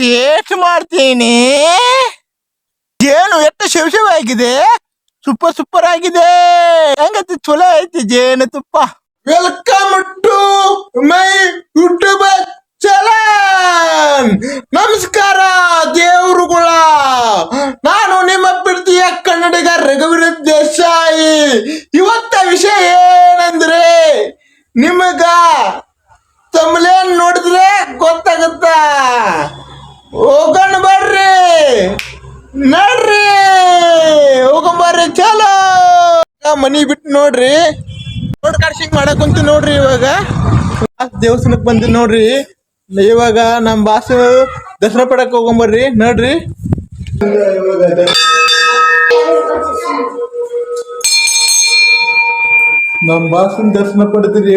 Taste ಮಾಡ್ತೀನಿ. ಜೇನು ಎಷ್ಟು ಶಿವ ಶಿವ ಆಗಿದೆ. ಸೂಪರ್ ಸೂಪರ್ ಆಗಿದೆ. ಹೆಂಗತಿ ಚಲೋ ಐತಿ ಜೇನು ತುಪ್ಪ. ವೆಲ್ಕಮ್ ಟು ಮೈ ಯೂಟ್ಯೂಬ್ ಚಲನ್ ನಮಸ್ಕಾರ ದೇವ್ರುಗಳ ನಾನು ನಿಮ್ಮ ಪ್ರೀತಿಯ ಕನ್ನಡಿಗ ರಘುವೀರ ದೇಸಾಯಿ. ಇವತ್ತ ವಿಷಯ ಏನಂದ್ರೆ, ನಿಮಗ ತಮ್ಲೇನ್ ನೋಡಿದ್ರೆ ಗೊತ್ತಾಗತ್ತ ಹೋಗೋಣ ಬರ್ರಿ ನಡ್ರಿ ಹೋಗೊಂಬರ್ರಿ ಚಲೋ ಮನಿ ಬಿಟ್ಟು ನೋಡ್ರಿ. ರೋಡ್ ಕಾರ್ಸಿಂಗ್ ಮಾಡಕ್ ಕುಂತಿ ನೋಡ್ರಿ ಇವಾಗ. ದೇವಸ್ಥಾನಕ್ ಬಂದ್ ನೋಡ್ರಿ. ಇವಾಗ ನಮ್ ಬಾಸು ದಸರಾ ಪಡಕ್ ಹೋಗೊಂಬರ್ರಿ ನೋಡ್ರಿ. ನಮ್ ಬಾಸನ್ ದರ್ಶನ ಪಡೆದ್ರಿ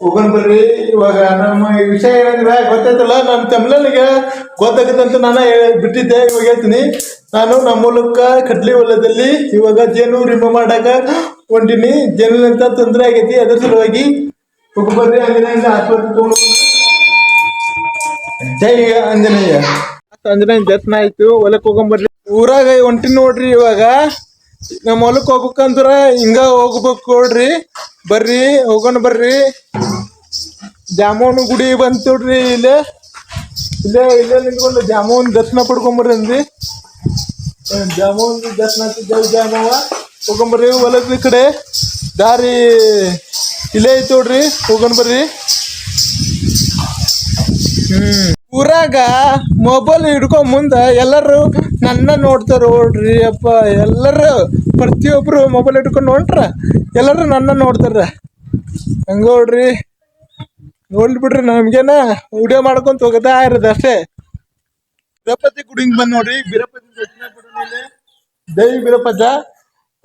ಹೋಗೋಣ ಬರ್ರಿ. ಇವಾಗ ನಮ್ಮ ವಿಷಯ ಏನಂದ್ರೆ ಗೊತ್ತಾಯ್ತಲ್ಲ? ನಮ್ಮ ತಮಿಳನಿಗೆ ಗೊತ್ತಾಗತ್ತಂತ ನಾನು ಬಿಟ್ಟಿದ್ದೆ. ಇವಾಗ ಹೇಳ್ತೀನಿ. ನಾನು ನಮ್ಮ ಮೂಲಕ ಕಡ್ಲಿ ಹೊಲದಲ್ಲಿ ಇವಾಗ ಜೇನು ರಿಮೂವ್ ಮಾಡಾಕ ಹೊಂಟಿನಿ. ಅಂತ ತೊಂದರೆ ಆಗೈತಿ. ಅದ್ರ ಸಲುವಾಗಿ ಬರ್ರಿ ಆಂಜನೇಯ ಆಸ್ಪತ್ರೆ ತಗೊಂಡು ಜೈ ಆಂಜನೇಯ. ಆಂಜನೇಯ ದರ್ಶನ ಆಯ್ತು. ಹೊಲಕ್ಕೆ ಹೋಗೊಂಬರ್ರಿ. ಊರಾಗ ಹೊಂಟಿನಿ ನೋಡ್ರಿ ಇವಾಗ. ನಮ್ಮ ಹೊಲಕ್ ಹೋಗ್ಬೇಕಂದ್ರ ಹಿಂಗ ಹೋಗ್ಬೇಕು ನೋಡ್ರಿ. ಬರ್ರಿ ಹೋಗೋಣ ಬರ್ರಿ. ಜಾಮೂನ್ ಗುಡಿ ಬಂತು ನೋಡ್ರಿ ಇಲ್ಲೇ. ಇಲ್ಲೇ ಇಲ್ಲೇ ನಿಂತ್ಕೊಂಡು ಜಾಮೂನ್ ದರ್ಶನ ಪಡ್ಕೊಂಬರ್ರಿ ಅಂದ್ರಿ. ಜಾಮೂನ್? ದರ್ಶನ ಜಾಮವ ಹೋಗೊಂಬರ್ರಿ ಹೊಲದ ಕಡೆ. ದಾರಿ ಇಲ್ಲೇ ಐತಿ ನೋಡ್ರಿ ಹೋಗೋಣ ಬರ್ರಿ. ಹ್ಮ್. ಊರಾಗ ಮೊಬೈಲ್ ಹಿಡ್ಕೊಂಡ್ ಮುಂದ ಎಲ್ಲರೂ ನನ್ನ ನೋಡ್ತಾರ ನೋಡ್ರಿ, ಅಪ್ಪ, ಎಲ್ಲರೂ ಪ್ರತಿಯೊಬ್ರು ಮೊಬೈಲ್ ಹಿಡ್ಕೊಂಡು ನೋಡ್ರ ಎಲ್ಲರೂ ನನ್ನ ನೋಡ್ತಾರ. ಹಂಗ ನೋಡ್ರಿ. ನೋಡ್ಲಿ ಬಿಡ್ರಿ ನಮ್ಗೇನ ವಿಡಿಯೋ ಮಾಡ್ಕೊಂತ ಹೋಗದ ಇರೋದು ಅಷ್ಟೇ. ಬಿರಪತಿ ಗುಡಿಂಗ್ ಬಂದ್ ನೋಡ್ರಿ, ಬಿರಪತಿ ದರ್ಶನ ಪಡೆದ ಹೋಗಂ ಬಿರಪದ.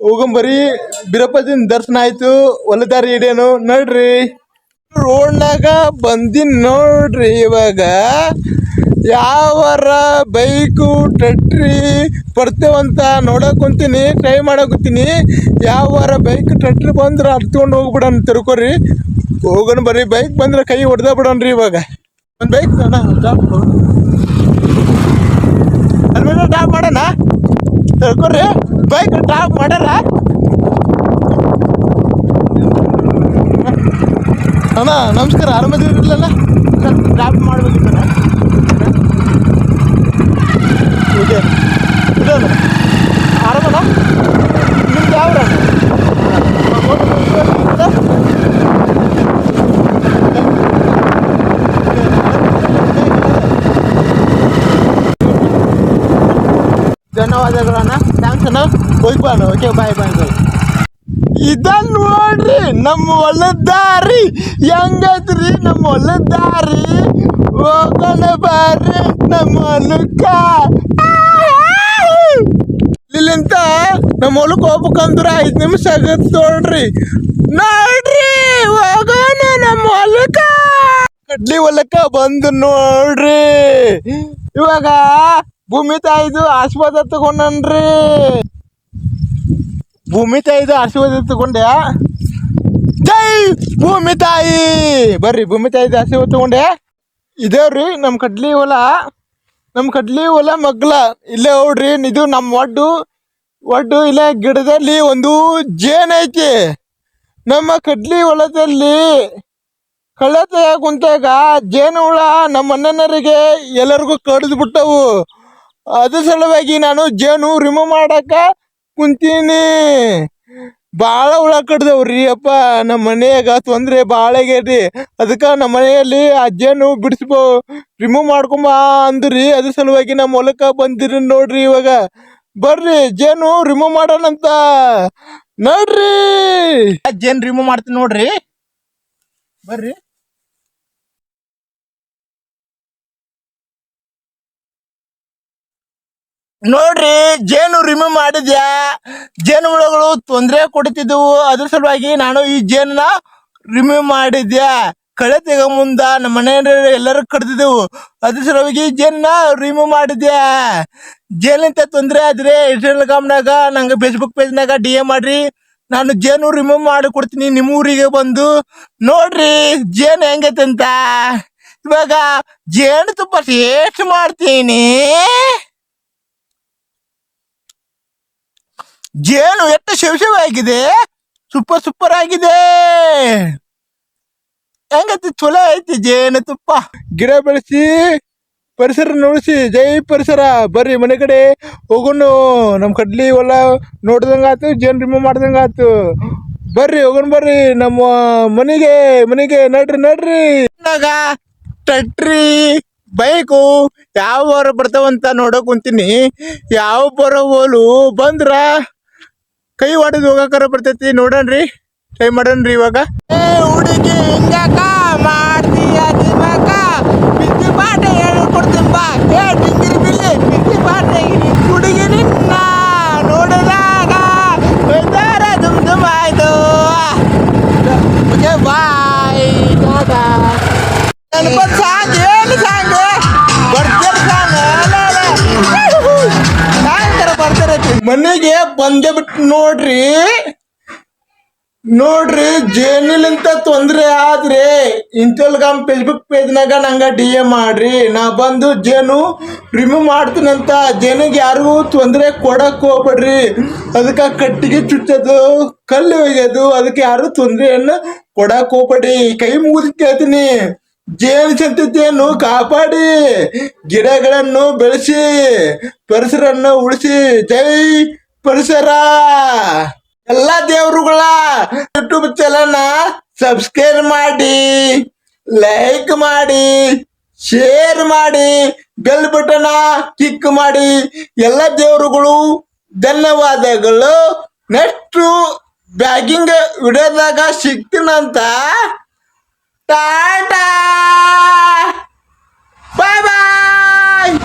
ಹೋಗಂಬರಿ ದರ್ಶನ ಆಯ್ತು. ಹೊಲದಾರಿ ಹಿಡಿಯೋನು. ನೋಡ್ರಿ, ರೋಡ್ನಾಗ ಬಂದಿನ್ ನೋಡ್ರಿ ಇವಾಗ. ಯಾವರ ಬೈಕು ಟ್ರಟ್ರಿ ಬರ್ತೇವಂತ ನೋಡಕ್ ಕುಂತೀನಿ ಟ್ರೈ ಮಾಡಕತ್ತೀನಿ ಯಾವರ ಬೈಕ್ ಟ್ರಟ್ರಿ ಬಂದ್ರೆ ಹತ್ಕೊಂಡು ಹೋಗ್ಬಿಡೋಣ ತಿರ್ಕೋರಿ ಹೋಗೋಣ ಬರ್ರಿ, ಬೈಕ್ ಬಂದ್ರೆ ಕೈ ಹೊಡೆದ ಬಿಡೋಣ್ರಿ ಇವಾಗ. ಒಂದು ಬೈಕ್ ಟಾಪ್ ಅಲ್ಮೇಲೆ ಟಾಪ್ ಮಾಡೋಣ? ತಿಳ್ಕೊರಿ ಬೈಕ್ ಟಾಪ್ ಮಾಡಲ್ಲ ಅಣ್ಣ ನಮಸ್ಕಾರ. ಆರಾಮದಿರಲಿಲ್ಲ ಡ್ರಾಪ್ ಮಾಡ್ಬೇಕಿತ್ತಣ್ಣ ಓಕೆ ಇಡೋಣ ಆರಾಮಣ್ಣ ನಿಮ್ದು ಯಾವ ಧನ್ಯವಾದಗಳು ಅಣ್ಣ. ಥ್ಯಾಂಕ್ಸ್ ಓಕೆ ಬಾಯ್ ಬಾಯ್ ಬಾಯ್ ಇದನ್ ನೋಡ್ರಿ, ನಮ್ಮ ಹೊಲದ ದಾರಿ. ಹೆಂಗೈತ್ರಿ ನಮ್ಮ ಹೊಲದ ದಾರಿ? ಹೋಗೋಣ ಬಾರಿ ನಮ್ಮ ಹೊಲಕ್ಕ. ಇಲ್ಲಿಂತ ನಮ್ಮ ಹೊಲಕ್ಕೆ ಹೋಗ್ಬೇಕಂದ್ರ ಐದು ನಿಮಿಷ ಆಗತ್ತೆ ನೋಡ್ರಿ. ನೋಡ್ರಿ, ಹೋಗೋಣ ನಮ್ಮ ಹೊಲಕ್ಕ. ಕಡ್ಲಿ ಹೊಲಕ್ಕ ಬಂದು ನೋಡ್ರಿ. ಇವಾಗ ಭೂಮಿ ತಾಯಿದು ಆಶೀರ್ವಾದ ತಗೊಂಡನ್ರಿ. ಭೂಮಿ ತಾಯಿದು ಆಶೀರ್ವಾದ ತಗೊಂಡೆ ಜೈ ಭೂಮಿ ತಾಯಿ. ಬರ್ರಿ, ಭೂಮಿ ತಾಯಿದು ಆಶೀರ್ವಾದ ತಗೊಂಡೆ ಇದೇವ್ರಿ ನಮ್ಮ ಕಡ್ಲಿ ಹೊಲ. ನಮ್ಮ ಕಡ್ಲಿ ಹೊಲ ಮಗ್ಲ. ಇಲ್ಲೇ ನೋಡ್ರಿ, ಇದು ನಮ್ಮ ಒಡ್ಡು. ಒಡ್ಡು ಇಲ್ಲೇ ಗಿಡದಲ್ಲಿ ಒಂದು ಜೇನ್ ಐತಿ. ನಮ್ಮ ಕಡ್ಲಿ ಹೊಲದಲ್ಲಿ ಕಳ್ಳತೆಯ ಕುಂತಾಗ ಜೇನು ಹುಳ ನಮ್ಮ ಅಣ್ಣನರಿಗೆ ಎಲ್ಲರಿಗೂ ಕಡ್ದು ಬಿಟ್ಟವು. ಅದ್ರ ಸಲುವಾಗಿ ನಾನು ಜೇನು ರಿಮೂವ್ ಮಾಡಾಕ ಕುಂತೀನಿ. ಭಾಳ ಹುಳ ಕಡ್ದವ್ರಿ ಅಪ್ಪ ನಮ್ಮ ಮನೆಯಾಗ ತೊಂದರೆ ಭಾಳ ರೀ ಅದಕ್ಕೆ ನಮ್ಮ ಮನೆಯಲ್ಲಿ ಆ ಜೇನು ಬಿಡಿಸ್ಬೋ ರಿಮೂವ್ ಮಾಡ್ಕೊಂಬ ಅಂದ್ರಿ. ಅದ್ರ ಸಲುವಾಗಿ ನಮ್ಮ ಹೊಲಕ್ಕೆ ಬಂದಿರಿ ನೋಡ್ರಿ ಇವಾಗ. ಬರ್ರಿ, ಜೇನು ರಿಮೂವ್ ಮಾಡೋಣಂತ ನೋಡ್ರಿ. ಜೇನು ರಿಮೂವ್ ಮಾಡ್ತೀನಿ ನೋಡ್ರಿ. ಬರ್ರಿ. ನೋಡ್ರಿ, ಜೇನು ರಿಮೂವ್ ಮಾಡಿದ್ಯಾ? ಜೇನು ಹುಳಗಳು ತೊಂದರೆ ಕೊಡ್ತಿದ್ದವು ಅದ್ರ ಸಲುವಾಗಿ ನಾನು ಈ ಜೇನನ್ನ ರಿಮೂವ್ ಮಾಡಿದ್ಯಾ? ಕಳೆ ತೆಗ ಮುಂದ ನಮ್ಮ ಮನೆಯವರು ಎಲ್ಲರೂ ಕಡ್ದಿದ್ದೆವು. ಅದ್ರ ಸಲುವಾಗಿ ಜೇನನ್ನ ರಿಮೂವ್ ಮಾಡಿದ್ಯಾ? ಜೇನಿಂದ ತೊಂದರೆ ಆದ್ರೆ ಇನ್ಸ್ಟಾಗ್ರಾಮ್ನಾಗ ನಂಗೆ ಫೇಸ್ಬುಕ್ ಪೇಜ್ನಾಗ ಡಿ ಎ ಮಾಡ್ರಿ. ನಾನು ಜೇನು ರಿಮೂವ್ ಮಾಡಿ ಕೊಡ್ತೀನಿ ನಿಮ್ಮ ಊರಿಗೆ ಬಂದು. ನೋಡ್ರಿ, ಜೇನು ಹೆಂಗೈತೆ ಅಂತ ಇವಾಗ ಜೇನುತುಪ್ಪ ಟೇಸ್ಟ್ ಮಾಡ್ತೀನಿ. ಜೇನು ಎಷ್ಟು ಶಿವ ಶಿವ ಆಗಿದೆ. ಸೂಪರ್ ಸೂಪರ್ ಆಗಿದೆ. ಹೆಂಗತಿ ಚಲೋ ಐತಿ ಜೇನು ತುಪ್ಪ. ಗಿಡ ಬೆಳೆಸಿ ಪರಿಸರ ನೋಡಿಸಿ ಜೈ ಪರಿಸರ. ಬರ್ರಿ ಮನೆ ಕಡೆ ಹೋಗೋಣ. ನಮ್ಮ ಕಡ್ಲಿ ಹೊಲ ನೋಡ್ದಂಗಾತು ಜೇನು ರಿಮೂವ್ ಮಾಡ್ದಂಗಾತು ಬರ್ರಿ ಹೋಗೋಣ ಬರ್ರಿ. ನಮ್ಮ ಮನೆಗೆ ಮನೆಗೆ ನಡ್ರಿ ನಡ್ರಿ. ಟ್ರಿ ಬೈಕು ಯಾವ ಬರ ಬರ್ತಾವಂತ ನೋಡಕ್ ಕುಂತೀನಿ. ಯಾವ ಬರೋ ಹೋಲು ಬಂದ್ರ? ಕೈ ಹೊಡೆದು ಹೋಗಕ್ಕಾರ ಬರ್ತೈತಿ ನೋಡಣ್ರಿ ಟ್ರೈ ಮಾಡಣ್ರಿ ಇವಾಗ ಏ ಹುಡುಗಿ ಹಿಂಗಾಕ ಮಾಡ್ತೀಯ ದಿಮಾಕ ಬಿದ್ದಿ ಪಾಠ ಹೇಳ್ಕೊಡ್ತೀನಿ ಬಾ ಏ ಡಿಂಗಿರಿ ಬಿಲ್ಲಿ ಬಿದ್ದಿ ಪಾಠ ಹುಡುಗಿ ನಿನ್ನ ನೋಡಿದಾಗ ಬೇಜಾರ ದುಮ್ ದುಮ್ ಆಯ್ತು ಓಕೆ ಬಾಯ್ ಟಾಟಾ ನೆನಪದ ಮನೆಗೆ ಬಂದೇ ಬಿಟ್ಟು ನೋಡ್ರಿ. ನೋಡ್ರಿ, ಜೇನಿಲಿಂತ ತೊಂದ್ರೆ ಆದ್ರೆ ಇಂತಲ್ಗಮ್ ಫೇಸ್ಬುಕ್ ಪೇಜ್ನಾಗ ನಂಗ ಡಿ ಎ ಮಾಡ್ರಿ. ನಾ ಬಂದು ಜೇನು ರಿಮೂವ್ ಮಾಡ್ತೀನಂತ ಜೇನಿಗೆ ಯಾರಿಗೂ ತೊಂದರೆ ಕೊಡಕ್ ಹೋಗ್ಬೇಡ್ರಿ. ಅದಕ್ಕೆ ಕಟ್ಟಿಗೆ ಚುಚ್ಚೋದು, ಕಲ್ಲು ಒಯ್ಯೋದು, ಅದಕ್ಕೆ ಯಾರು ತೊಂದರೆಯನ್ನು ಕೊಡಕ್ ಹೋಗ್ಬೇಡಿ ಕೈ ಮುಗಿದು ಕೇಳ್ತೀನಿ. ಜೇನು ಸಂತತಿಯನ್ನು ಕಾಪಾಡಿ, ಗಿಡಗಳನ್ನು ಬೆಳೆಸಿ ಪರಿಸರನ್ನು ಉಳಿಸಿ. ಜೈ ಪರಿಸರ! ಎಲ್ಲ ದೇವರುಗಳ ಯೂಟ್ಯೂಬ್ ಚಾನಲ್ನ ಸಬ್ಸ್ಕ್ರೈಬ್ ಮಾಡಿ, ಲೈಕ್ ಮಾಡಿ, ಶೇರ್ ಮಾಡಿ, ಬೆಲ್ ಬಟನ್ ಕ್ಲಿಕ್ ಮಾಡಿ. ಎಲ್ಲ ದೇವರುಗಳು ಧನ್ಯವಾದಗಳು. Next bagging ವಿಡಿಯೋದಾಗ ಸಿಗ್ತೀನಂತ 拜拜拜拜。